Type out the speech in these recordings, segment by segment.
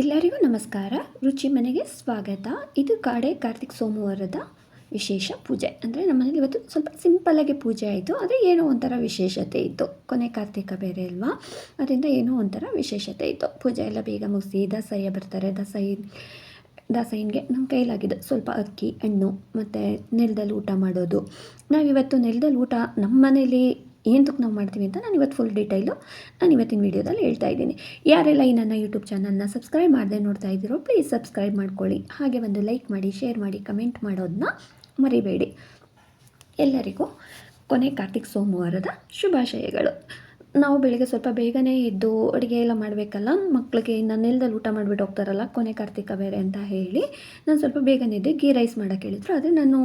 ಎಲ್ಲರಿಗೂ ನಮಸ್ಕಾರ. ರುಚಿ ಮನೆಗೆ ಸ್ವಾಗತ. ಇದು ಕಾಡೆ ಕಾರ್ತಿಕ್ ಸೋಮವಾರದ ವಿಶೇಷ ಪೂಜೆ. ಅಂದರೆ ನಮ್ಮನೇಲಿ ಇವತ್ತು ಸ್ವಲ್ಪ ಸಿಂಪಲ್ಲಾಗಿ ಪೂಜೆ ಆಯಿತು. ಆದರೆ ಏನೋ ಒಂಥರ ವಿಶೇಷತೆ ಇತ್ತು. ಕೊನೆ ಕಾರ್ತಿಕ ಬೇರೆ ಅಲ್ವಾ? ಅದರಿಂದ ಏನೋ ಒಂಥರ ವಿಶೇಷತೆ ಇತ್ತು. ಪೂಜೆ ಎಲ್ಲ ಬೇಗ ಮುಗಿಸಿ ದಸಯ್ಯ ಬರ್ತಾರೆ. ದಸೈ ದಾಸಯ್ಯನಿಗೆ ನಮ್ಮ ಕೈಲಾಗಿದೆ ಸ್ವಲ್ಪ ಅಕ್ಕಿ, ಹಣ್ಣು, ಮತ್ತು ನೆಲದಲ್ಲಿ ಊಟ ಮಾಡೋದು. ನಾವಿವತ್ತು ನೆಲದಲ್ಲಿ ಊಟ ನಮ್ಮ ಮನೇಲಿ ಏನಕ್ಕೆ ನಾವು ಮಾಡ್ತೀವಿ ಅಂತ ನಾನು ಇವತ್ತು ಫುಲ್ ಡೀಟೈಲು ನಾನು ಇವತ್ತಿನ ವೀಡಿಯೋದಲ್ಲಿ ಹೇಳ್ತಾ ಇದ್ದೀನಿ. ಯಾರೆಲ್ಲ ಈ ನನ್ನ ಯೂಟ್ಯೂಬ್ ಚಾನಲ್ನ ಸಬ್ಸ್ಕ್ರೈಬ್ ಮಾಡದೆ ನೋಡ್ತಾ ಇದ್ದೀರೋ ಪ್ಲೀಸ್ ಸಬ್ಸ್ಕ್ರೈಬ್ ಮಾಡ್ಕೊಳ್ಳಿ. ಹಾಗೆ ಒಂದು ಲೈಕ್ ಮಾಡಿ ಶೇರ್ ಮಾಡಿ ಕಮೆಂಟ್ ಮಾಡೋದನ್ನ ಮರಿಬೇಡಿ. ಎಲ್ಲರಿಗೂ ಕೊನೆ ಕಾರ್ತಿಕ್ ಸೋಮವಾರದ ಶುಭಾಶಯಗಳು. ನಾವು ಬೆಳಿಗ್ಗೆ ಸ್ವಲ್ಪ ಬೇಗನೆ ಎದ್ದು ಅಡುಗೆ ಎಲ್ಲ ಮಾಡಬೇಕಲ್ಲ ಮಕ್ಕಳಿಗೆ ಇನ್ನು ನೆಲದಲ್ಲಿ ಊಟ ಮಾಡಿಬಿಟ್ಟು ಹೋಗ್ತಾರಲ್ಲ, ಕೊನೆ ಕಾರ್ತಿಕ ಬೇರೆ ಅಂತ ಹೇಳಿ, ನಾನು ಸ್ವಲ್ಪ ಬೇಗನೆ ಎದ್ದು ಗೀ ರೈಸ್ ಮಾಡೋಕ್ಕೆ ಹೇಳಿದ್ರು. ಆದರೆ ನಾನು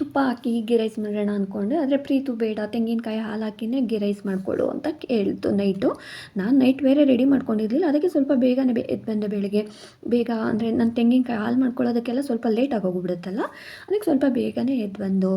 ತುಪ್ಪ ಹಾಕಿ ಗೀ ರೈಸ್ ಮಾಡೋಣ ಅಂದ್ಕೊಂಡೆ ಆದರೆ ಪ್ರೀತು ಬೇಡ, ತೆಂಗಿನಕಾಯಿ ಹಾಲು ಹಾಕಿನೇ ಗೀ ರೈಸ್ ಮಾಡಿಕೊಡು ಅಂತ ಕೇಳ್ತು ನೈಟು ನಾನು ನೈಟ್ ಬೇರೆ ರೆಡಿ ಮಾಡ್ಕೊಂಡಿರಲಿಲ್ಲ. ಅದಕ್ಕೆ ಸ್ವಲ್ಪ ಬೇಗನೆ ಬೆ ಎದ್ದು ಬಂದೆ ಬೆಳಿಗ್ಗೆ. ಬೇಗ ಅಂದರೆ ನಾನು ತೆಂಗಿನಕಾಯಿ ಹಾಲು ಮಾಡ್ಕೊಳ್ಳೋದಕ್ಕೆಲ್ಲ ಸ್ವಲ್ಪ ಲೇಟಾಗಿ ಹೋಗ್ಬಿಡುತ್ತಲ್ಲ ಅದಕ್ಕೆ ಸ್ವಲ್ಪ ಬೇಗನೆ ಎದ್ದು ಬಂದು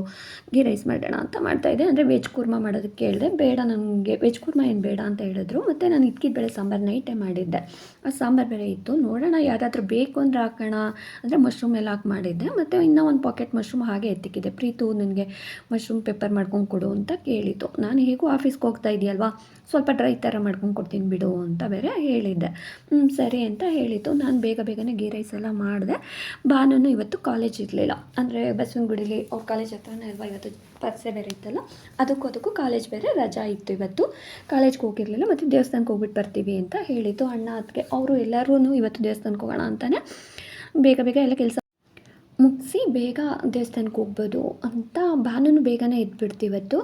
ಗೀ ರೈಸ್ ಮಾಡೋಣ ಅಂತ ಮಾಡ್ತಾಯಿದ್ದೆ ಅಂದರೆ ವೆಜ್ ಕುರ್ಮಾ ಮಾಡೋದಕ್ಕೆ ಹೇಳಿದೆ. ಬೇಡ ನನಗೆ ವೆಜ್ ಕುರ್ಮಾ ಏನು ಬೇಡ ಅಂತ ಹೇಳಿದ್ರು. ಮತ್ತು ನಾನು ಇದ್ಕಿದ ಬೇಳೆ ಸಾಂಬಾರು ನೈಟೇ ಮಾಡಿದ್ದೆ. ಆ ಸಾಂಬಾರು ಬೇರೆ ಇತ್ತು. ನೋಡೋಣ ಯಾರಾದರೂ ಬೇಕು ಅಂದರೆ ಹಾಕೋಣ. ಅಂದರೆ ಮಶ್ರೂಮ್ ಎಲ್ಲ ಹಾಕಿ ಮಾಡಿದ್ದೆ. ಮತ್ತು ಇನ್ನೂ ಒಂದು ಪಾಕೆಟ್ ಮಶ್ರೂಮ್ ಹಾಗೆ ಎತ್ತಿಕ್ಕಿದೆ ಪ್ರೀತು ನನಗೆ ಮಶ್ರೂಮ್ ಪೆಪ್ಪರ್ ಮಾಡ್ಕೊಂಡು ಕೊಡು ಅಂತ ಕೇಳಿತು ನಾನು ಹೇಗೂ ಆಫೀಸ್ಗೆ ಹೋಗ್ತಾ ಇದೆಯಲ್ವಾ? ಸ್ವಲ್ಪ ಡ್ರೈ ಥರ ಮಾಡ್ಕೊಂಡು ಕೊಡ್ತೀನಿ ಬಿಡು ಅಂತ ಬೇರೆ ಹೇಳಿದ್ದೆ. ಹ್ಞೂ ಸರಿ ಅಂತ ಹೇಳಿತು ನಾನು ಬೇಗ ಬೇಗನೆ ಗೀ ರೈಸ್ ಎಲ್ಲ ಮಾಡಿದೆ. ಬಾನೂ ಇವತ್ತು ಕಾಲೇಜ್ ಇರಲಿಲ್ಲ. ಅಂದರೆ ಬಸವನಗುಡಿಲಿ ಅವ್ರ ಕಾಲೇಜ್ ಹತ್ರನೇ ಅಲ್ವಾ ಇವತ್ತು ಪರ್ಸೆ ಬೇರೆ ಇತ್ತಲ್ಲ? ಅದಕ್ಕೂ ಅದಕ್ಕೂ ಕಾಲೇಜ್ ಬೇರೆ ರಜಾ ಇತ್ತು ಇವತ್ತು. ಕಾಲೇಜ್ಗೆ ಹೋಗಿರಲಿಲ್ಲ, ಮತ್ತು ದೇವಸ್ಥಾನಕ್ಕೆ ಹೋಗ್ಬಿಟ್ಟು ಬರ್ತೀವಿ ಅಂತ ಹೇಳಿತು ಅಣ್ಣ ಅದಕ್ಕೆ ಅವರು ಎಲ್ಲರೂ ಇವತ್ತು ದೇವಸ್ಥಾನಕ್ಕೆ ಹೋಗೋಣ ಅಂತಲೇ ಬೇಗ ಬೇಗ ಎಲ್ಲ ಕೆಲಸ ಮುಗಿಸಿ ಬೇಗ ದೇವಸ್ಥಾನಕ್ಕೆ ಹೋಗ್ಬೋದು ಅಂತ ಬಾನನ್ನು ಬೇಗನೆ ಎದ್ಬಿಡ್ತು ಇವತ್ತು.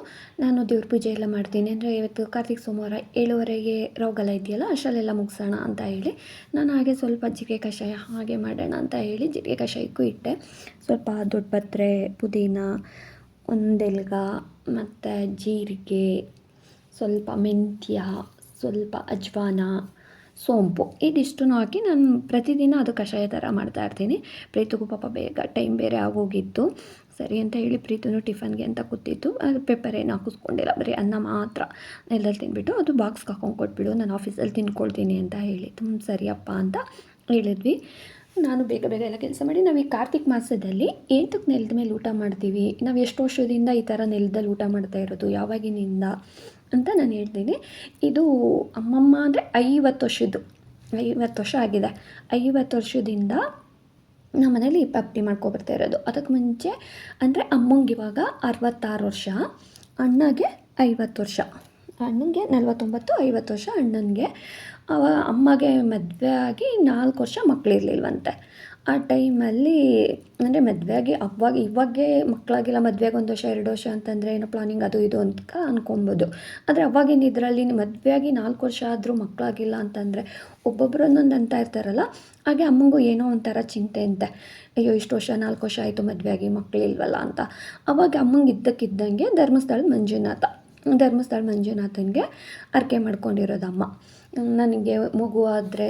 ನಾನು ದೇವ್ರ ಪೂಜೆ ಎಲ್ಲ ಮಾಡ್ತೀನಿ ಅಂದರೆ ಇವತ್ತು ಕಾರ್ತಿಕ್ ಸೋಮವಾರ ಏಳುವರೆಗೆ ರೋಗಲ್ಲ ಇದೆಯಲ್ಲ, ಅಷ್ಟರಲ್ಲೆಲ್ಲ ಮುಗಿಸೋಣ ಅಂತ ಹೇಳಿ. ನಾನು ಹಾಗೆ ಸ್ವಲ್ಪ ಜೀರಿಗೆ ಕಷಾಯ ಹಾಗೆ ಮಾಡೋಣ ಅಂತ ಹೇಳಿ ಜೀರಿಗೆ ಕಷಾಯಕ್ಕೂ ಇಟ್ಟೆ. ಸ್ವಲ್ಪ ದೊಡ್ಡಪತ್ರೆ ಪುದೀನ, ಒಂದೆಲ್ಗ ಮತ್ತು ಜೀರಿಗೆ, ಸ್ವಲ್ಪ ಮೆಂತ್ಯ, ಸ್ವಲ್ಪ ಅಜ್ವಾನ ಸೋಂಪು. ಇದಿಷ್ಟೂ ಹಾಕಿ ನಾನು ಪ್ರತಿದಿನ ಅದು ಕಷಾಯ ಥರ ಮಾಡ್ತಾಯಿರ್ತೀನಿ ಪ್ರೀತಿಗೂ ಪಾಪ ಬೇಗ, ಟೈಮ್ ಬೇರೆ ಆಗೋಗಿತ್ತು. ಸರಿ ಅಂತ ಹೇಳಿ ಪ್ರೀತಿನೂ ಟಿಫನ್ಗೆ ಅಂತ ಕೂತಿತ್ತು. ಅದು ಪೇಪರ್ ಏನು ಹಾಕಿಸ್ಕೊಂಡಿಲ್ಲ, ಬರೀ ಅನ್ನ ಮಾತ್ರ. ನೆಲದಲ್ಲಿ ತಿನ್ಬಿಟ್ಟು ಅದು ಬಾಕ್ಸ್ಗೆ ಹಾಕೊಂಡು ಕೊಟ್ಬಿಡು, ನಾನು ಆಫೀಸಲ್ಲಿ ತಿನ್ಕೊಳ್ತೀನಿ ಅಂತ ಹೇಳಿ. ತುಂಬ ಸರಿಯಪ್ಪ ಅಂತ ಹೇಳಿದ್ವಿ. ನಾನು ಬೇಗ ಬೇಗ ಎಲ್ಲ ಕೆಲಸ ಮಾಡಿ ನಾವು ಈ ಕಾರ್ತಿಕ್ ಮಾಸದಲ್ಲಿ ಏತಕ್ಕೆ ನೆಲದ ಮೇಲೆ ಊಟ ಮಾಡ್ತೀವಿ? ನಾವು ಎಷ್ಟು ವರ್ಷದಿಂದ ಈ ಥರ ನೆಲದಲ್ಲಿ ಊಟ ಮಾಡ್ತಾ ಇರೋದು? ಯಾವಾಗಿನಿಂದ? ಅಂತ ನಾನು ಹೇಳ್ತೀನಿ. ಇದು ಅಮ್ಮಮ್ಮ ಅಂದರೆ ಐವತ್ತು ವರ್ಷದ್ದು. ಐವತ್ತು ವರ್ಷ ಆಗಿದೆ. ಐವತ್ತು ವರ್ಷದಿಂದ ನಮ್ಮ ಮನೇಲಿ ಪಪ್ಡಿ ಮಾಡ್ಕೊಬರ್ತಾ ಇರೋದು. ಅದಕ್ಕೆ ಮುಂಚೆ ಅಂದರೆ ಅಮ್ಮಂಗೆ ಇವಾಗ ಅರವತ್ತಾರು ವರ್ಷ, ಅಣ್ಣಗೆ ಐವತ್ತು ವರ್ಷ. ಅಣ್ಣನಿಗೆ ನಲ್ವತ್ತೊಂಬತ್ತು, ಐವತ್ತು ವರ್ಷ ಅಣ್ಣನಿಗೆ ಅವ ಅಮ್ಮಗೆ ಮದುವೆ ಆಗಿ ನಾಲ್ಕು ವರ್ಷ ಮಕ್ಕಳಿರ್ಲಿಲ್ವಂತೆ ಆ ಟೈಮಲ್ಲಿ, ಅಂದರೆ ಮದುವೆ ಆಗಿ ಅವಾಗ, ಇವಾಗೇ ಮಕ್ಕಳಾಗಿಲ್ಲ ಮದುವೆಗೆ ಒಂದು ವರ್ಷ, ಎರಡು ವರ್ಷ ಅಂತಂದರೆ ಏನೋ ಪ್ಲಾನಿಂಗ್ ಅದು ಇದು ಅಂತ ಅನ್ಕೊಬೋದು. ಆದರೆ ಅವಾಗಿನ ಇದರಲ್ಲಿ ಮದುವೆ ಆಗಿ ನಾಲ್ಕು ವರ್ಷ ಆದರೂ ಮಕ್ಕಳಾಗಿಲ್ಲ ಅಂತಂದರೆ ಒಬ್ಬೊಬ್ಬರು ಒಂದೊಂದು ಅಂತ ಇರ್ತಾರಲ್ಲ, ಹಾಗೆ ಅಮ್ಮಂಗೂ ಏನೋ ಒಂಥರ ಚಿಂತೆ ಅಂತೆ. ಅಯ್ಯೋ, ಇಷ್ಟು ವರ್ಷ, ನಾಲ್ಕು ವರ್ಷ ಆಯಿತು ಮದುವೆ ಆಗಿ ಮಕ್ಕಳಿಲ್ವಲ್ಲ ಅಂತ. ಅವಾಗ ಅಮ್ಮಂಗೆ ಇದ್ದಕ್ಕಿದ್ದಂಗೆ ಧರ್ಮಸ್ಥಳದ ಮಂಜುನಾಥ. ಧರ್ಮಸ್ಥಳ ಮಂಜುನಾಥನಿಗೆ ಅರ್ಕೆ ಮಾಡ್ಕೊಂಡಿರೋದಮ್ಮ. ನನಗೆ ಮಗು ಆದರೆ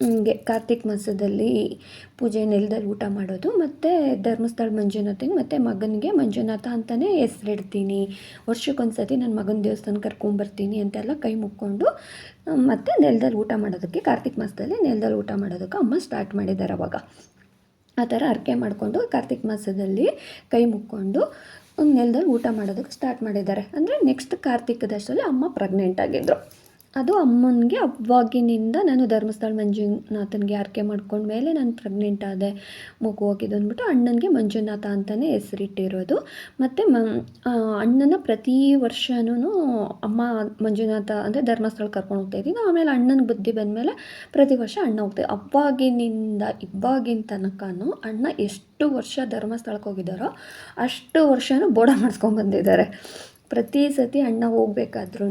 ಹಿಂಗೆ ಕಾರ್ತಿಕ್ ಮಾಸದಲ್ಲಿ ಪೂಜೆ ನೆಲದಲ್ಲಿ ಊಟ ಮಾಡೋದು ಮತ್ತು ಧರ್ಮಸ್ಥಳ ಮಂಜುನಾಥಿಗೆ ಮತ್ತು ಮಗನಿಗೆ ಮಂಜುನಾಥ ಅಂತಲೇ ಹೆಸ್ರಿಡ್ತೀನಿ. ವರ್ಷಕ್ಕೊಂದು ಸತಿ ನನ್ನ ಮಗನ ದೇವಸ್ಥಾನ ಕರ್ಕೊಂಬರ್ತೀನಿ ಅಂತೆಲ್ಲ ಕೈ ಮುಕ್ಕೊಂಡು ಮತ್ತು ನೆಲದಲ್ಲಿ ಊಟ ಮಾಡೋದಕ್ಕೆ ಕಾರ್ತಿಕ್ ಮಾಸದಲ್ಲಿ ನೆಲದಲ್ಲಿ ಊಟ ಮಾಡೋದಕ್ಕೆ ಅಮ್ಮ ಸ್ಟಾರ್ಟ್ ಮಾಡಿದ್ದಾರೆ ಅವಾಗ. ಆ ಥರ ಅರ್ಕೆ ಮಾಡಿಕೊಂಡು ಕಾರ್ತಿಕ್ ಮಾಸದಲ್ಲಿ ಕೈ ಮುಕ್ಕೊಂಡು ನೆಲದಲ್ಲಿ ಊಟ ಮಾಡೋದಕ್ಕೆ ಸ್ಟಾರ್ಟ್ ಮಾಡಿದ್ದಾರೆ. ಅಂದರೆ ನೆಕ್ಸ್ಟ್ ಕಾರ್ತಿಕದಷ್ಟರಲ್ಲಿ ಅಮ್ಮ ಪ್ರೆಗ್ನೆಂಟ್ ಆಗಿದ್ದರು ಅದು ಅಮ್ಮನಿಗೆ ಅವಾಗಿನಿಂದ ನಾನು ಧರ್ಮಸ್ಥಳ ಮಂಜುನಾಥನಿಗೆ ಆರಕೆ ಮಾಡ್ಕೊಂಡ್ಮೇಲೆ ನಾನು ಪ್ರೆಗ್ನೆಂಟ್ ಆದೆ. ಮಗು ಹೋಗಿದ್ದು ಅಂದ್ಬಿಟ್ಟು ಅಣ್ಣನಿಗೆ ಮಂಜುನಾಥ ಅಂತಲೇ ಹೆಸರಿಟ್ಟಿರೋದು. ಮತ್ತು ಮ ಅಣ್ಣನ ಪ್ರತಿ ವರ್ಷವೂ ಅಮ್ಮ ಮಂಜುನಾಥ ಅಂದರೆ ಧರ್ಮಸ್ಥಳ ಕರ್ಕೊಂಡು ಹೋಗ್ತಾಯಿದ್ದೀನಿ ಆಮೇಲೆ ಅಣ್ಣನ ಬುದ್ಧಿ ಬಂದಮೇಲೆ ಪ್ರತಿ ವರ್ಷ ಅಣ್ಣ ಹೋಗ್ತಾಯಿದ್ದೆ ಅವಾಗಿನಿಂದ ಇವಾಗಿನ ತನಕನೂ ಅಣ್ಣ ಎಷ್ಟು ವರ್ಷ ಧರ್ಮಸ್ಥಳಕ್ಕೆ ಹೋಗಿದ್ದಾರೋ ಅಷ್ಟು ವರ್ಷನೂ ಬೋಡ ಮಾಡಿಸ್ಕೊಂಡು ಬಂದಿದ್ದಾರೆ. ಪ್ರತಿ ಸತಿ ಅಣ್ಣ ಹೋಗ್ಬೇಕಾದ್ರೂ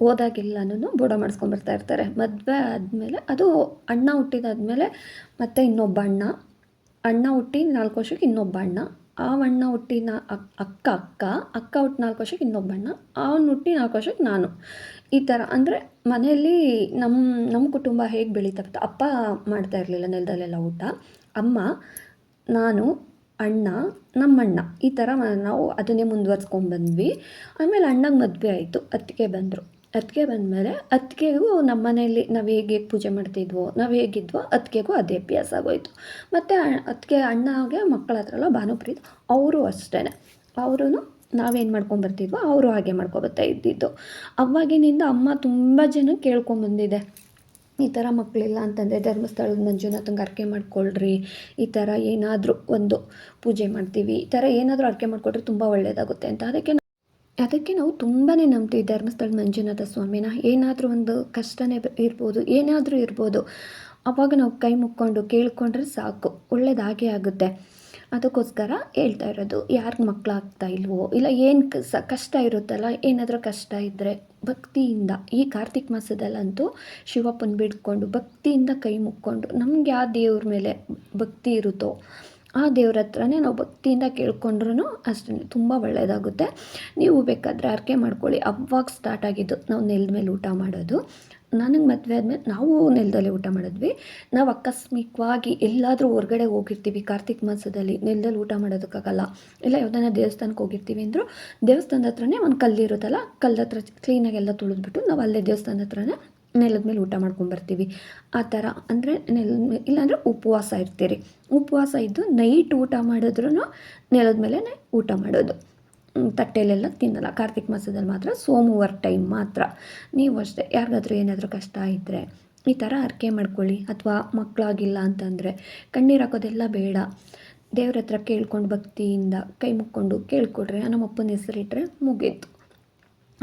ಹೋದಾಗೆಲ್ಲನೂ ಬೋಡ ಮಾಡಿಸ್ಕೊಂಬರ್ತಾ ಇರ್ತಾರೆ. ಮದುವೆ ಆದಮೇಲೆ ಅದು ಅಣ್ಣ ಹುಟ್ಟಿದಾದ್ಮೇಲೆ ಮತ್ತೆ ಇನ್ನೊಬ್ಬ ಅಣ್ಣ. ಅಣ್ಣ ಹುಟ್ಟಿ ನಾಲ್ಕು ವರ್ಷಕ್ಕೆ ಇನ್ನೊಬ್ಬ ಅಣ್ಣ. ಆ ಅಣ್ಣ ಹುಟ್ಟಿ ನಾ ಅಕ್ಕ ಅಕ್ಕ. ಅಕ್ಕ ಹುಟ್ಟಿ ನಾಲ್ಕು ವರ್ಷಕ್ಕೆ ಇನ್ನೊಬ್ಬ ಅಣ್ಣ. ಅವನು ಹುಟ್ಟಿ ನಾಲ್ಕು ವರ್ಷಕ್ಕೆ ನಾನು. ಈ ಥರ ಅಂದರೆ ಮನೆಯಲ್ಲಿ ನಮ್ಮ ನಮ್ಮ ಕುಟುಂಬ ಹೇಗೆ ಬೆಳೀತಾ ಅಪ್ಪ ಮಾಡ್ತಾ ಇರಲಿಲ್ಲ ನೆಲದಲ್ಲೆಲ್ಲ ಊಟ. ಅಮ್ಮ, ನಾನು, ಅಣ್ಣ, ನಮ್ಮಣ್ಣ. ಈ ಥರ ನಾವು ಅದನ್ನೇ ಮುಂದುವರ್ಸ್ಕೊಂಡು ಬಂದ್ವಿ. ಆಮೇಲೆ ಅಣ್ಣಗೆ ಮದುವೆ ಆಯಿತು. ಅತ್ತಿಗೆ ಬಂದರು. ಅತ್ತಿಗೆ ಬಂದಮೇಲೆ ಅತ್ತಿಗೆಗೂ ನಮ್ಮ ಮನೆಯಲ್ಲಿ ನಾವು ಹೇಗೆ ಪೂಜೆ ಮಾಡ್ತಿದ್ವೋ, ನಾವು ಹೇಗಿದ್ವೋ ಅತ್ತಿಗೆಗೂ ಅದೇ ಅಭ್ಯಾಸ ಆಗೋಯಿತು. ಮತ್ತು ಅತ್ತಿಗೆ ಅಣ್ಣಗೆ ಮಕ್ಕಳ ಹತ್ರ ಎಲ್ಲ ಭಾನುಪ್ರೀತ್ ಅವರು ಅಷ್ಟೇ ಅವರೂ ನಾವೇನು ಮಾಡ್ಕೊಂಬರ್ತಿದ್ವೋ ಅವರು ಹಾಗೆ ಮಾಡ್ಕೊಬರ್ತಾ ಇದ್ದಿದ್ದು. ಅವಾಗಿನಿಂದ ಅಮ್ಮ ತುಂಬ ಜನ ಕೇಳ್ಕೊಂಬಂದಿದೆ ಈ ಥರ ಮಕ್ಕಳಿಲ್ಲ ಅಂತಂದರೆ ಧರ್ಮಸ್ಥಳದ ಮಂಜುನಾಥಂಗೆ ಅರ್ಕೆ ಮಾಡ್ಕೊಳ್ರಿ, ಈ ಥರ ಏನಾದರೂ ಒಂದು ಪೂಜೆ ಮಾಡ್ತೀವಿ, ಈ ಥರ ಏನಾದರೂ ಅರ್ಕೆ ಮಾಡಿಕೊಟ್ರೆ ತುಂಬ ಒಳ್ಳೆಯದಾಗುತ್ತೆ ಅಂತ. ಅದಕ್ಕೆ ಅದಕ್ಕೆ ನಾವು ತುಂಬಾ ನಂಬ್ತೀವಿ ಧರ್ಮಸ್ಥಳ ಮಂಜುನಾಥ ಸ್ವಾಮಿನ. ಏನಾದರೂ ಒಂದು ಕಷ್ಟನೇ ಇರ್ಬೋದು, ಏನಾದರೂ ಇರ್ಬೋದು, ಅವಾಗ ನಾವು ಕೈ ಮುಕ್ಕೊಂಡು ಕೇಳಿಕೊಂಡ್ರೆ ಸಾಕು ಒಳ್ಳೇದಾಗೇ ಆಗುತ್ತೆ. ಅದಕ್ಕೋಸ್ಕರ ಹೇಳ್ತಾ ಇರೋದು, ಯಾರಿಗೆ ಮಕ್ಕಳಾಗ್ತಾ ಇಲ್ವೋ, ಇಲ್ಲ ಏನು ಸ ಕಷ್ಟ ಇರುತ್ತಲ್ಲ, ಏನಾದರೂ ಕಷ್ಟ ಇದ್ದರೆ ಭಕ್ತಿಯಿಂದ, ಈ ಕಾರ್ತಿಕ್ ಮಾಸದಲ್ಲಂತೂ ಶಿವಪ್ಪನ ಬಿಡ್ಕೊಂಡು ಭಕ್ತಿಯಿಂದ ಕೈ ಮುಕ್ಕೊಂಡು, ನಮ್ಗೆ ಯಾವ ದೇವ್ರ ಮೇಲೆ ಭಕ್ತಿ ಇರುತ್ತೋ ಆ ದೇವ್ರ ಹತ್ರನೇ ನಾವು ಭಕ್ತಿಯಿಂದ ಕೇಳ್ಕೊಂಡ್ರೂ ಅಷ್ಟೇ, ತುಂಬ ಒಳ್ಳೆಯದಾಗುತ್ತೆ ನೀವು ಬೇಕಾದರೆ ಅರ್ಕೆ ಮಾಡ್ಕೊಳ್ಳಿ. ಅವಾಗ ಸ್ಟಾರ್ಟ್ ಆಗಿದ್ದು ನಾವು ನೆಲದ ಮೇಲೆ ಊಟ ಮಾಡೋದು. ನನಗೆ ಮದುವೆ ಆದಮೇಲೆ ನಾವು ನೆಲದಲ್ಲೇ ಊಟ ಮಾಡಿದ್ವಿ. ನಾವು ಆಕಸ್ಮಿಕವಾಗಿ ಎಲ್ಲಾದರೂ ಹೊರ್ಗಡೆ ಹೋಗಿರ್ತೀವಿ. ಕಾರ್ತಿಕ್ ಮಾಸದಲ್ಲಿ ನೆಲದಲ್ಲಿ ಊಟ ಮಾಡೋದಕ್ಕಾಗಲ್ಲ. ಇಲ್ಲ ಯಾವುದನ್ನ ದೇವಸ್ಥಾನಕ್ಕೆ ಹೋಗಿರ್ತೀವಿ ಅಂದರೂ ದೇವಸ್ಥಾನದ ಹತ್ರನೇ ಒಂದು ಕಲ್ಲಿರುತ್ತಲ್ಲ ಕಲ್ಲತ್ರ ಹತ್ರ ಕ್ಲೀನಾಗೆಲ್ಲ ತುಳಿದ್ಬಿಟ್ಟು ನಾವು ಅಲ್ಲೇ ದೇವಸ್ಥಾನದ ಹತ್ರನೇ ನೆಲದ ಮೇಲೆ ಊಟ ಮಾಡ್ಕೊಂಬರ್ತೀವಿ ಆ ಥರ ಅಂದರೆ ನೆಲದ ಮೇಲೆ ಇಲ್ಲಾಂದರೆ ಉಪವಾಸ ಇರ್ತೀರಿ. ಉಪವಾಸ ಇದ್ದು ನೈಟ್ ಊಟ ಮಾಡಿದ್ರೂ ನೆಲದ ಮೇಲೇ ಊಟ ಮಾಡೋದು. ತಟ್ಟೆಲೆಲ್ಲ ತಿನ್ನಲ್ಲ. ಕಾರ್ತಿಕ್ ಮಾಸದಲ್ಲಿ ಮಾತ್ರ ಸೋಮವಾರ ಟೈಮ್ ಮಾತ್ರ. ನೀವು ಅಷ್ಟೇ, ಯಾರಿಗಾದ್ರೂ ಏನಾದರೂ ಕಷ್ಟ ಇದ್ದರೆ ಈ ಥರ ಅರ್ಕೆ ಮಾಡ್ಕೊಳ್ಳಿ. ಅಥವಾ ಮಕ್ಕಳಾಗಿಲ್ಲ ಅಂತಂದರೆ ಕಣ್ಣೀರು ಹಾಕೋದೆಲ್ಲ ಬೇಡ. ದೇವ್ರ ಹತ್ರ ಕೇಳ್ಕೊಂಡು ಭಕ್ತಿಯಿಂದ ಕೈ ಮುಕ್ಕೊಂಡು ಕೇಳ್ಕೊಡ್ರೆ. ನಮ್ಮ ಅಪ್ಪನ ಹೆಸರಿಟ್ರೆ ಮುಗೀತು.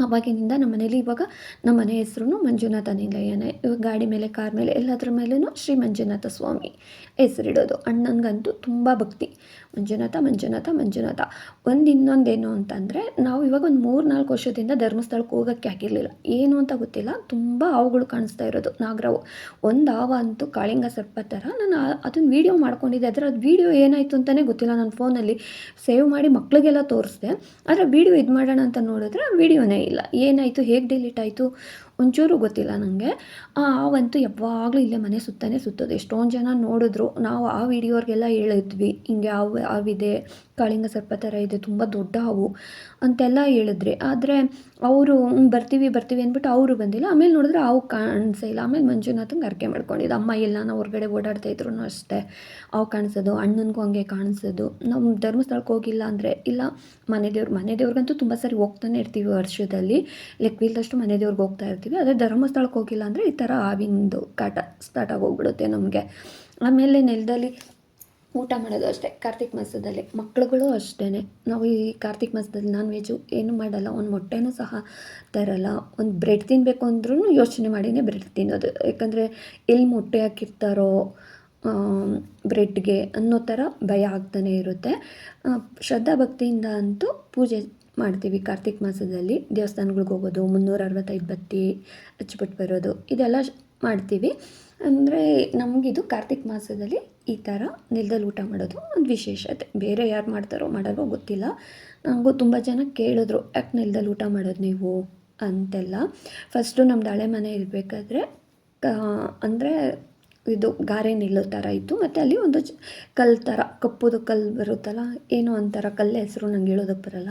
ಅವಾಗಿನಿಂದ ನಮ್ಮ ಮನೇಲಿ ಇವಾಗ ನಮ್ಮ ಮನೆ ಹೆಸರು ಮಂಜುನಾಥ ನಿಲಯನೇ. ಇವಾಗ ಗಾಡಿ ಮೇಲೆ, ಕಾರ್ ಮೇಲೆ, ಎಲ್ಲದರ ಮೇಲೂ ಶ್ರೀ ಮಂಜುನಾಥ ಸ್ವಾಮಿ ಹೆಸರಿಡೋದು. ಅಣ್ಣನಿಗಂತೂ ತುಂಬ ಭಕ್ತಿ. ಮಂಜುನಾಥ ಮಂಜುನಾಥ ಮಂಜುನಾಥ. ಒಂದು ಇನ್ನೊಂದೇನು ಅಂತಂದರೆ, ನಾವು ಇವಾಗ ಒಂದು ಮೂರು ನಾಲ್ಕು ವರ್ಷದಿಂದ ಧರ್ಮಸ್ಥಳಕ್ಕೆ ಹೋಗೋಕ್ಕೆ ಆಗಿರಲಿಲ್ಲ. ಏನು ಅಂತ ಗೊತ್ತಿಲ್ಲ. ತುಂಬ ಹಾವುಗಳು ಕಾಣಿಸ್ತಾ ಇರೋದು ನಾಗರಾವು. ಒಂದು ಹಾವ ಅಂತೂ ಕಾಳಿಂಗ ಸರ್ಪ ಥರ ನಾನು ಅದನ್ನು ವೀಡಿಯೋ ಮಾಡ್ಕೊಂಡಿದ್ದೆ. ಅದರ ಅದು ವೀಡಿಯೋ ಏನಾಯಿತು ಅಂತಲೇ ಗೊತ್ತಿಲ್ಲ. ನನ್ನ ಫೋನಲ್ಲಿ ಸೇವ್ ಮಾಡಿ ಮಕ್ಕಳಿಗೆಲ್ಲ ತೋರಿಸ್ದೆ. ಆದರೆ ವೀಡಿಯೋ ಇದು ಮಾಡೋಣ ಅಂತ ನೋಡಿದ್ರೆ ವೀಡಿಯೋನೇ ಇಲ್ಲ. ಏನಾಯಿತು? ಹೇಗೆ ಡಿಲೀಟ್ ಆಯಿತು? ಒಂಚೂರು ಗೊತ್ತಿಲ್ಲ ನನಗೆ ಆ ಯಾವಾಗಲೂ ಇಲ್ಲೇ ಮನೆ ಸುತ್ತಾನೆ ಸುತ್ತೋದು. ಎಷ್ಟೊಂದು ಜನ ನೋಡಿದ್ರು, ನಾವು ಆ ವಿಡಿಯೋರಿಗೆಲ್ಲ ಹೇಳಿದ್ವಿ. ಹಿಂಗೆ ಹಾವು ಹಾವಿದೆ ಕಾಳಿಂಗ ಸರ್ಪ ಥರ ಇದೆ, ತುಂಬ ದೊಡ್ಡ ಹಾವು ಅಂತೆಲ್ಲ ಹೇಳಿದ್ರಿ. ಆದರೆ ಅವರು ಬರ್ತೀವಿ ಬರ್ತೀವಿ ಅಂದ್ಬಿಟ್ಟು ಅವರು ಬಂದಿಲ್ಲ. ಆಮೇಲೆ ನೋಡಿದ್ರೆ ಹಾವು ಕಾಣಿಸೇ ಇಲ್ಲ. ಆಮೇಲೆ ಮಂಜುನಾಥಂಗೆ ಅರ್ಕೆ ಮಾಡ್ಕೊಂಡಿದ್ದು. ಅಮ್ಮ ಎಲ್ಲ ನಾವು ಹೊರಗಡೆ ಓಡಾಡ್ತಾ ಇದ್ರು ಅಷ್ಟೇ. ಹಾವು ಕಾಣಿಸೋದು, ಅಣ್ಣನಿಗೂ ಹಂಗೆ ಕಾಣಿಸೋದು. ನಮ್ಮ ಧರ್ಮಸ್ಥಳಕ್ಕೆ ಹೋಗಿಲ್ಲ ಅಂದರೆ, ಇಲ್ಲ, ಮನೆ ದೇವ್ರು, ಮನೆ ದೇವ್ರಿಗಂತೂ ತುಂಬ ಸರಿ ಹೋಗ್ತಾನೆ ಇರ್ತೀವಿ ವರ್ಷದಲ್ಲಿ. ಲೆಕ್ಕವಿಲ್ಲದಷ್ಟು ಮನೆ ದೇವ್ರಿಗೆ ಹೋಗ್ತಾ ಇರ್ತೀವಿ. ಅದೇ ಧರ್ಮಸ್ಥಳಕ್ಕೆ ಹೋಗಿಲ್ಲ ಅಂದರೆ ಈ ಥರ ಆವಿಂದು ಕಾಟ ಸ್ಟಾರ್ಟ್ ಆಗೋಗ್ಬಿಡುತ್ತೆ ನಮಗೆ. ಆಮೇಲೆ ನೆಲದಲ್ಲಿ ಊಟ ಮಾಡೋದು ಅಷ್ಟೇ, ಕಾರ್ತಿಕ್ ಮಾಸದಲ್ಲಿ. ಮಕ್ಳುಗಳು ಅಷ್ಟೇ ನಾವು ಈ ಕಾರ್ತಿಕ್ ಮಾಸದಲ್ಲಿ ನಾನ್ ವೆಜ್ಜು ಏನು ಮಾಡಲ್ಲ, ಒಂದು ಮೊಟ್ಟೆನೂ ಸಹ ತರಲ್ಲ. ಒಂದು ಬ್ರೆಡ್ ತಿನ್ನಬೇಕು ಅಂದ್ರೂ ಯೋಚನೆ ಮಾಡಿನೇ ಬ್ರೆಡ್ ತಿನ್ನೋದು. ಯಾಕಂದರೆ ಎಲ್ಲಿ ಮೊಟ್ಟೆ ಹಾಕಿರ್ತಾರೋ ಬ್ರೆಡ್ಗೆ ಅನ್ನೋ ಥರ ಭಯ ಆಗ್ತಾನೆ ಇರುತ್ತೆ. ಶ್ರದ್ಧಾ ಭಕ್ತಿಯಿಂದ ಅಂತೂ ಪೂಜೆ ಮಾಡ್ತೀವಿ ಕಾರ್ತಿಕ್ ಮಾಸದಲ್ಲಿ. ದೇವಸ್ಥಾನಗಳಿಗೆ ಹೋಗೋದು, ಮುನ್ನೂರ ಅರವತ್ತೈದು ಬತ್ತಿ ಹಚ್ಬಿಟ್ಟು ಬರೋದು, ಇದೆಲ್ಲ ಮಾಡ್ತೀವಿ. ಅಂದರೆ ನಮಗಿದು ಕಾರ್ತಿಕ್ ಮಾಸದಲ್ಲಿ ಈ ಥರ ನೆಲದಲ್ಲಿ ಊಟ ಮಾಡೋದು ಒಂದು ವಿಶೇಷತೆ. ಬೇರೆ ಯಾರು ಮಾಡ್ತಾರೋ ಮಾಡೋರೋ ಗೊತ್ತಿಲ್ಲ. ನನಗೂ ತುಂಬ ಜನ ಕೇಳಿದ್ರು, ಯಾಕೆ ನೆಲದಲ್ಲಿ ಊಟ ಮಾಡೋದು ನೀವು ಅಂತೆಲ್ಲ. ಫಸ್ಟು ನಮ್ದು ಹಳೆ ಮನೆ ಇರಬೇಕಾದ್ರೆ ಅಂದರೆ ಇದು ಗಾರೆ ನಿಲ್ಲೋ ಥರ ಇತ್ತು. ಮತ್ತು ಅಲ್ಲಿ ಒಂದು ಕಲ್ಲು ಥರ, ಕಪ್ಪುದು ಕಲ್ಲು ಬರುತ್ತಲ್ಲ, ಏನೋ ಒಂಥರ ಕಲ್ಲು ಹೆಸರು ನಂಗೆ ಹೇಳೋದಕ್ಕೆ ಬರಲ್ಲ.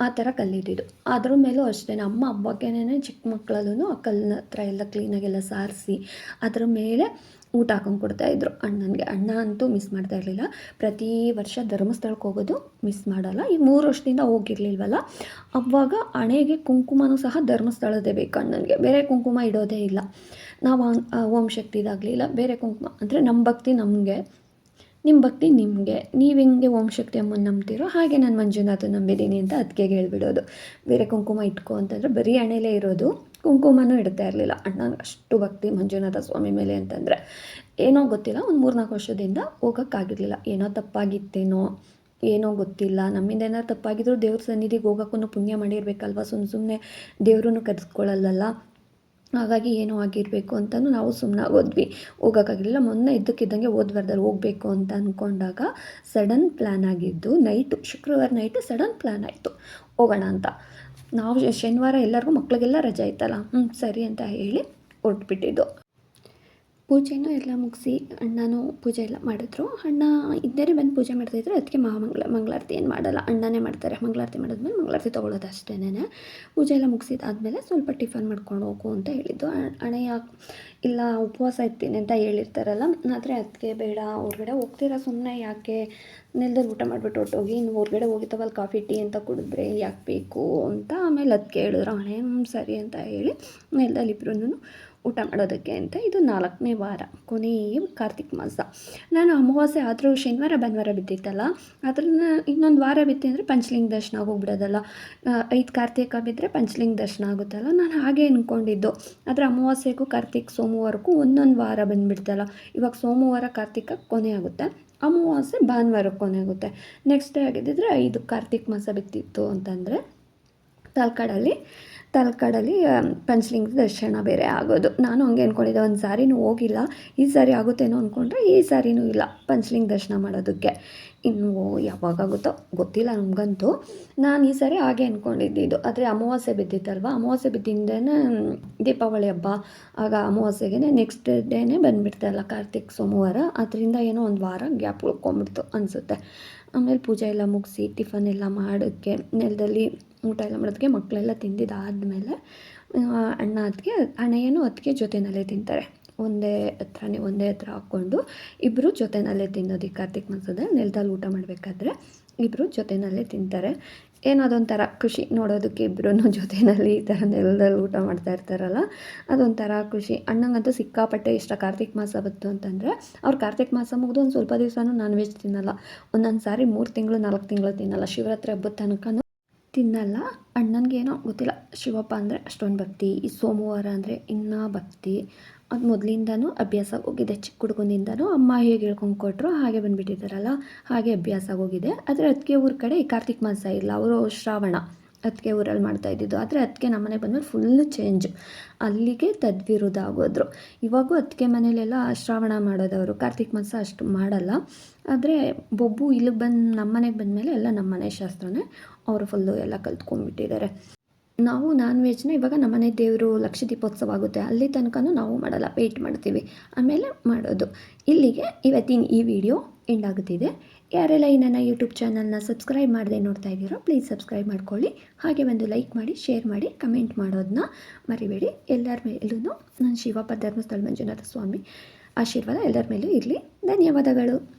ಆ ಥರ ಕಲ್ಲಿದ್ದಿದ್ದು ಅದ್ರ ಮೇಲೂ ಅಷ್ಟೇ ಅಮ್ಮ ಹಬ್ಬಕ್ಕೇನೆ ಚಿಕ್ಕ ಮಕ್ಕಳಲ್ಲೂ ಆ ಕಲ್ಲಿನ ಹತ್ರ ಎಲ್ಲ ಕ್ಲೀನಾಗೆಲ್ಲ ಸಾರಿಸಿ, ಅದ್ರ ಮೇಲೆ ಊಟ ಹಾಕೊಂಡು ಕೊಡ್ತಾಯಿದ್ರು ಅಣ್ಣನಿಗೆ ಅಣ್ಣ ಅಂತೂ ಮಿಸ್ ಮಾಡ್ತಾ ಇರಲಿಲ್ಲ. ಪ್ರತಿ ವರ್ಷ ಧರ್ಮಸ್ಥಳಕ್ಕೆ ಹೋಗೋದು ಮಿಸ್ ಮಾಡಲ್ಲ. ಈ ಮೂರು ವರ್ಷದಿಂದ ಹೋಗಿರ್ಲಿಲ್ವಲ್ಲ? ಅವಾಗ ಹಣೆಗೆ ಕುಂಕುಮನೂ ಸಹ ಧರ್ಮಸ್ಥಳದೇ ಬೇಕು ಅಣ್ಣನಿಗೆ. ಬೇರೆ ಕುಂಕುಮ ಇಡೋದೇ ಇಲ್ಲ. ನಾವು ಓಂ ಶಕ್ತಿದಾಗಲಿ ಇಲ್ಲ ಬೇರೆ ಕುಂಕುಮ. ಅಂದರೆ ನಮ್ಮ ಭಕ್ತಿ ನಮಗೆ. ನಿಮ್ಮ ಭಕ್ತಿ ನಿಮಗೆ. ನೀವು ಹೆಂಗೆ ಓಂ ಶಕ್ತಿ ಅಮ್ಮನ ನಂಬ್ತೀರೋ ಹಾಗೆ ನಾನು ಮಂಜುನಾಥ ನಂಬಿದ್ದೀನಿ ಅಂತ ಅದಕ್ಕೆ ಹೇಳ್ಬಿಡೋದು. ಬೇರೆ ಕುಂಕುಮ ಇಟ್ಕೊ ಅಂತಂದರೆ ಬರೀ ಹಣೆಲೇ ಇರೋದು. ಕುಂಕುಮನೂ ಇಡ್ತಾ ಇರಲಿಲ್ಲ. ಅಣ್ಣನಿಗೆ ಅಷ್ಟು ಭಕ್ತಿ ಮಂಜುನಾಥ ಸ್ವಾಮಿ ಮೇಲೆ ಅಂತಂದರೆ. ಏನೋ ಗೊತ್ತಿಲ್ಲ, ಒಂದು ಮೂರ್ನಾಲ್ಕು ವರ್ಷದಿಂದ ಹೋಗೋಕ್ಕಾಗಿರಲಿಲ್ಲ. ಏನೋ ತಪ್ಪಾಗಿತ್ತೇನೋ, ಏನೋ ಗೊತ್ತಿಲ್ಲ. ನಮ್ಮಿಂದ ಏನಾದ್ರು ತಪ್ಪಾಗಿದ್ರು ದೇವ್ರ ಸನ್ನಿಧಿಗೆ ಹೋಗೋಕ್ಕೂ ಪುಣ್ಯ ಮಾಡಿರಬೇಕಲ್ವಾ? ಸುಮ್ಮ ಸುಮ್ಮನೆ ದೇವ್ರೂ ಕರೆಸ್ಕೊಳ್ಳಲ್ಲ ಹಾಗಾಗಿ ಏನೂ ಆಗಿರಬೇಕು ಅಂತಲೂ ನಾವು ಸುಮ್ಮನಾಗೋದ್ವಿ ಹೋಗೋಕ್ಕಾಗಿಲ್ಲ, ಮೊನ್ನೆ ಇದ್ದಕ್ಕಿದ್ದಂಗೆ ವಾರದಲ್ಲಿ ಹೋಗಬೇಕು ಅಂತ ಅಂದ್ಕೊಂಡಾಗ ಸಡನ್ ಪ್ಲ್ಯಾನ್ ಆಗಿದ್ದು, ನೈಟು, ಶುಕ್ರವಾರ ನೈಟು ಸಡನ್ ಪ್ಲ್ಯಾನ್ ಆಯಿತು. ಹೋಗೋಣ ಅಂತ. ನಾವು ಶನಿವಾರ ಎಲ್ಲರಿಗೂ ಮಕ್ಕಳಿಗೆಲ್ಲ ರಜೆ ಇತ್ತಲ್ಲ ಹ್ಞೂ ಸರಿ ಅಂತ ಹೇಳಿ ಹೊರಟ್ಬಿಟ್ಟಿದ್ದು. ಪೂಜೆನೂ ಎಲ್ಲ ಮುಗಿಸಿ ಅಣ್ಣನೂ ಪೂಜೆ ಎಲ್ಲ ಮಾಡಿದ್ರು. ಅಣ್ಣ ಇದ್ದೇ ಬಂದು ಪೂಜೆ ಮಾಡ್ತಾಯಿದ್ರು ಅದಕ್ಕೆ ಮಹಾಮಂಗಳ ಮಂಗಳಾರತಿ ಏನು ಮಾಡಲ್ಲ. ಅಣ್ಣನೇ ಮಾಡ್ತಾರೆ. ಮಂಗಳಾರತಿ ಮಾಡಿದ್ಮೇಲೆ ಮಂಗಳಾರತಿ ತೊಗೊಳೋದು ಅಷ್ಟೇನೆ. ಪೂಜೆ ಎಲ್ಲ ಮುಗಿಸಿದಾದ್ಮೇಲೆ ಸ್ವಲ್ಪ ಟಿಫನ್ ಮಾಡ್ಕೊಂಡು ಹೋಗು ಅಂತ ಹೇಳಿದ್ದು. ಅಣ್ಣ ಇಲ್ಲ ಉಪವಾಸ ಇರ್ತೀನಿ ಅಂತ ಹೇಳಿರ್ತಾರಲ್ಲ. ಆದರೆ ಅದಕ್ಕೆ ಬೇಡ. ಹೊರಗಡೆ ಹೋಗ್ತೀರಾ ಸುಮ್ಮನೆ ಯಾಕೆ? ನೆಲದಲ್ಲಿ ಊಟ ಮಾಡಿಬಿಟ್ಟು ಹೊಟ್ಟೋಗಿ ಇನ್ನು ಹೊರ್ಗಡೆ ಹೋಗಿತ್ತವಲ್ಲ ಕಾಫಿ, ಟೀ ಅಂತ ಕುಡಿದ್ರೆ ಯಾಕೆ ಬೇಕು ಅಂತ ಆಮೇಲೆ ಅದಕ್ಕೆ ಹೇಳಿದ್ರು. ಅಣೆ ಸರಿ ಅಂತ ಹೇಳಿ ನೆಲ್ದಲ್ಲಿ ಊಟ ಮಾಡೋದಕ್ಕೆ ಅಂತ ಇದು ನಾಲ್ಕನೇ ವಾರ, ಕೊನೆಯ ಕಾರ್ತಿಕ್ ಮಾಸ. ನಾನು ಅಮಾವಾಸ್ಯೆ ಆದರೂ ಶನಿವಾರ, ಭಾನುವಾರ ಬಿದ್ದಿತ್ತಲ್ಲ ಅದನ್ನ ಇನ್ನೊಂದು ವಾರ ಬಿತ್ತಿ ಅಂದರೆ ಪಂಚಲಿಂಗ ದರ್ಶನ ಹೋಗ್ಬಿಡೋದಲ್ಲ. ಐದು ಕಾರ್ತಿಕ ಬಿದ್ದರೆ ಪಂಚಲಿಂಗ ದರ್ಶನ ಆಗುತ್ತಲ್ಲ. ನಾನು ಹಾಗೆ ಅಂದ್ಕೊಂಡಿದ್ದು ಆದರೆ ಅಮಾವಾಸ್ಯೆಗೂ ಕಾರ್ತಿಕ್ ಸೋಮವಾರಕ್ಕೂ ಒಂದೊಂದು ವಾರ ಬಂದುಬಿಡ್ತಲ್ಲ. ಇವಾಗ ಸೋಮವಾರ, ಕಾರ್ತಿಕ ಕೊನೆ ಆಗುತ್ತೆ. ಅಮಾವಾಸ್ಯೆ ಭಾನುವಾರಕ್ಕೆ ಕೊನೆ ಆಗುತ್ತೆ. ನೆಕ್ಸ್ಟ್ ಡೇ ಆಗಿದ್ದಿದ್ರೆ ಐದು ಕಾರ್ತಿಕ್ ಮಾಸ ಬಿತ್ತಿತ್ತು ಅಂತಂದರೆ ತಲಕಾಡಲ್ಲಿ ತಲಕಾಡಲ್ಲಿ ಪಂಚಲಿಂಗ ದರ್ಶನ ಬೇರೆ ಆಗೋದು. ನಾನು ಹಂಗೆ ಅಂದ್ಕೊಂಡಿದ್ದೆ ಒಂದು ಸಾರಿನೂ ಹೋಗಿಲ್ಲ. ಈ ಸಾರಿ ಆಗುತ್ತೇನೋ ಅಂದ್ಕೊಂಡ್ರೆ ಈ ಸಾರಿನೂ ಇಲ್ಲ. ಪಂಚಲಿಂಗ ದರ್ಶನ ಮಾಡೋದಕ್ಕೆ. ಇನ್ನು ಯಾವಾಗಾಗುತ್ತೋ ಗೊತ್ತಿಲ್ಲ ನಮಗಂತೂ. ನಾನು ಈ ಸಾರಿ ಹಾಗೆ ಅಂದ್ಕೊಂಡಿದ್ದಿದ್ದು ಆದರೆ ಅಮಾವಾಸ್ಯೆ ಬಿದ್ದಿತ್ತಲ್ವ? ಅಮಾವಾಸ್ಯೆ ಬಿದ್ದಿಂದನೇ ದೀಪಾವಳಿ ಹಬ್ಬ. ಆಗ ಅಮಾವಾಸ್ಯೆಗೆ ನೆಕ್ಸ್ಟ್ ಡೇನೇ ಬಂದುಬಿಡ್ತಲ್ಲ ಕಾರ್ತಿಕ್ ಸೋಮವಾರ. ಅದರಿಂದ ಏನೋ ಒಂದು ವಾರ ಗ್ಯಾಪ್ ಉಳ್ಕೊಂಬಿಡ್ತು ಅನಿಸುತ್ತೆ. ಆಮೇಲೆ ಪೂಜೆ ಎಲ್ಲ ಮುಗಿಸಿ, ಟಿಫನ್ ಎಲ್ಲ ಮಾಡೋಕ್ಕೆ, ನೆಲದಲ್ಲಿ ಊಟ ಎಲ್ಲ ಮಾಡೋದಕ್ಕೆ ಮಕ್ಕಳೆಲ್ಲ ತಿಂದಿದ್ದಾದಮೇಲೆ ಅಣ್ಣ ಅದಕ್ಕೆ ಅಣ್ಣಯ್ಯನೂ ಅದಕ್ಕೆ ಜೊತೆಯಲ್ಲೇ ತಿಂತಾರೆ. ಒಂದೇ ಹತ್ರನೇ, ಒಂದೇ ಹತ್ರ ಹಾಕ್ಕೊಂಡು ಇಬ್ಬರು ಜೊತೆಯಲ್ಲೇ ತಿನ್ನೋದು ಈ ಕಾರ್ತಿಕ್ ಮಾಸದಲ್ಲಿ ನೆಲದಲ್ಲಿ ಊಟ ಮಾಡಬೇಕಾದ್ರೆ ಇಬ್ಬರು ಜೊತೆಯಲ್ಲೇ ತಿಂತಾರೆ. ಏನೋ ಅದೊಂಥರ ಖುಷಿ ನೋಡೋದಕ್ಕೆ ಇಬ್ಬರೂ ಜೊತೆಯಲ್ಲಿ ಈ ಥರ ನೆಲದಲ್ಲಿ ಊಟ ಮಾಡ್ತಾ ಇರ್ತಾರಲ್ಲ, ಅದೊಂಥರ ಖುಷಿ. ಅಣ್ಣಂಗಂತೂ ಸಿಕ್ಕಾಪಟ್ಟೆ ಇಷ್ಟ ಕಾರ್ತಿಕ್ ಮಾಸ ಬಂತು ಅಂತಂದರೆ, ಅವ್ರು ಕಾರ್ತಿಕ್ ಮಾಸ ಮುಗಿದು ಒಂದು ಸ್ವಲ್ಪ ದಿವಸನೂ ನಾನ್ ವೆಜ್ ತಿನ್ನಲ್ಲ. ಒಂದೊಂದು ಸಾರಿ ಮೂರು ತಿಂಗಳು, ನಾಲ್ಕು ತಿಂಗಳು ತಿನ್ನಲ್ಲ. ಶಿವರಾತ್ರಿ ಹಬ್ಬದ ತನಕನೂ ತಿನ್ನಲ್ಲ. ಅಣ್ಣನಿಗೇನೋ ಗೊತ್ತಿಲ್ಲ. ಶಿವಪ್ಪ ಅಂದರೆ ಅಷ್ಟೊಂದು ಭಕ್ತಿ, ಈ ಸೋಮವಾರ ಅಂದರೆ ಇನ್ನೂ ಭಕ್ತಿ. ಅದು ಮೊದಲಿಂದನೂ ಅಭ್ಯಾಸ ಹೋಗಿದೆ ಚಿಕ್ಕ ಹುಡುಗನಿಂದನೂ ಅಮ್ಮ ಹೇಗೆ ಹೇಳ್ಕೊಂಡು ಕೊಟ್ಟರು ಹಾಗೆ ಬಂದುಬಿಟ್ಟಿದ್ದಾರಲ್ಲ ಹಾಗೆ ಅಭ್ಯಾಸ ಹೋಗಿದೆ ಆದರೆ ಅದಕ್ಕೆ ಊರ ಕಡೆ ಈ ಕಾರ್ತಿಕ್ ಮಾಸ ಇಲ್ಲ. ಅವರು ಶ್ರಾವಣ ಅದಕ್ಕೆ ಊರಲ್ಲಿ ಮಾಡ್ತಾ ಇದ್ದಿದ್ದು. ಆದರೆ ಅದಕ್ಕೆ ನಮ್ಮನೆ ಬಂದಮೇಲೆ ಫುಲ್ಲು ಚೇಂಜ್ ಅಲ್ಲಿಗೆ ತದ್ವಿರುದ್ಧ ಆಗೋದ್ರು ಇವಾಗೂ ಅದಕ್ಕೆ ಮನೇಲೆಲ್ಲ ಶ್ರಾವಣ ಮಾಡೋದವರು. ಕಾರ್ತಿಕ್ ಮಾಸ ಅಷ್ಟು ಮಾಡಲ್ಲ. ಆದರೆ ಬೊಬ್ಬು ಇಲ್ಲಿಗೆ ಬಂದು ನಮ್ಮ ಮನೆಗೆ ಬಂದಮೇಲೆ ಎಲ್ಲ ನಮ್ಮ ಮನೆ ಶಾಸ್ತ್ರನೇ ಅವರು ಫುಲ್ಲು ಎಲ್ಲ ಕಲ್ತ್ಕೊಂಡ್ಬಿಟ್ಟಿದ್ದಾರೆ ನಾವು ನಾನ್ ವೆಜ್ನ ಇವಾಗ ನಮ್ಮನೆ ದೇವರು ಲಕ್ಷ ದೀಪೋತ್ಸವ ಆಗುತ್ತೆ. ಅಲ್ಲಿ ತನಕನೂ ನಾವು ಮಾಡಲ್ಲ ವೆಯ್ಟ್ ಮಾಡ್ತೀವಿ. ಆಮೇಲೆ ಮಾಡೋದು. ಇಲ್ಲಿಗೆ ಇವತ್ತಿನ ಈ ವಿಡಿಯೋ ಎಂಡ್ ಆಗುತ್ತಿದೆ. ಯಾರೆಲ್ಲ ಈ ನನ್ನ ಯೂಟ್ಯೂಬ್ ಚಾನಲ್ನ ಸಬ್ಸ್ಕ್ರೈಬ್ ಮಾಡದೆ ನೋಡ್ತಾ ಇದ್ದೀರೋ ಪ್ಲೀಸ್ ಸಬ್ಸ್ಕ್ರೈಬ್ ಮಾಡ್ಕೊಳ್ಳಿ. ಹಾಗೆ ಒಂದು ಲೈಕ್ ಮಾಡಿ ಶೇರ್ ಮಾಡಿ ಕಮೆಂಟ್ ಮಾಡೋದನ್ನ ಮರಿಬೇಡಿ. ಎಲ್ಲರ ಮೇಲೂ ನನ್ನ ಶಿವಪ್ಪ ಧರ್ಮಸ್ಥಳ ಮಂಜುನಾಥ ಸ್ವಾಮಿ ಆಶೀರ್ವಾದ ಎಲ್ಲರ ಮೇಲೂ ಇರಲಿ. ಧನ್ಯವಾದಗಳು.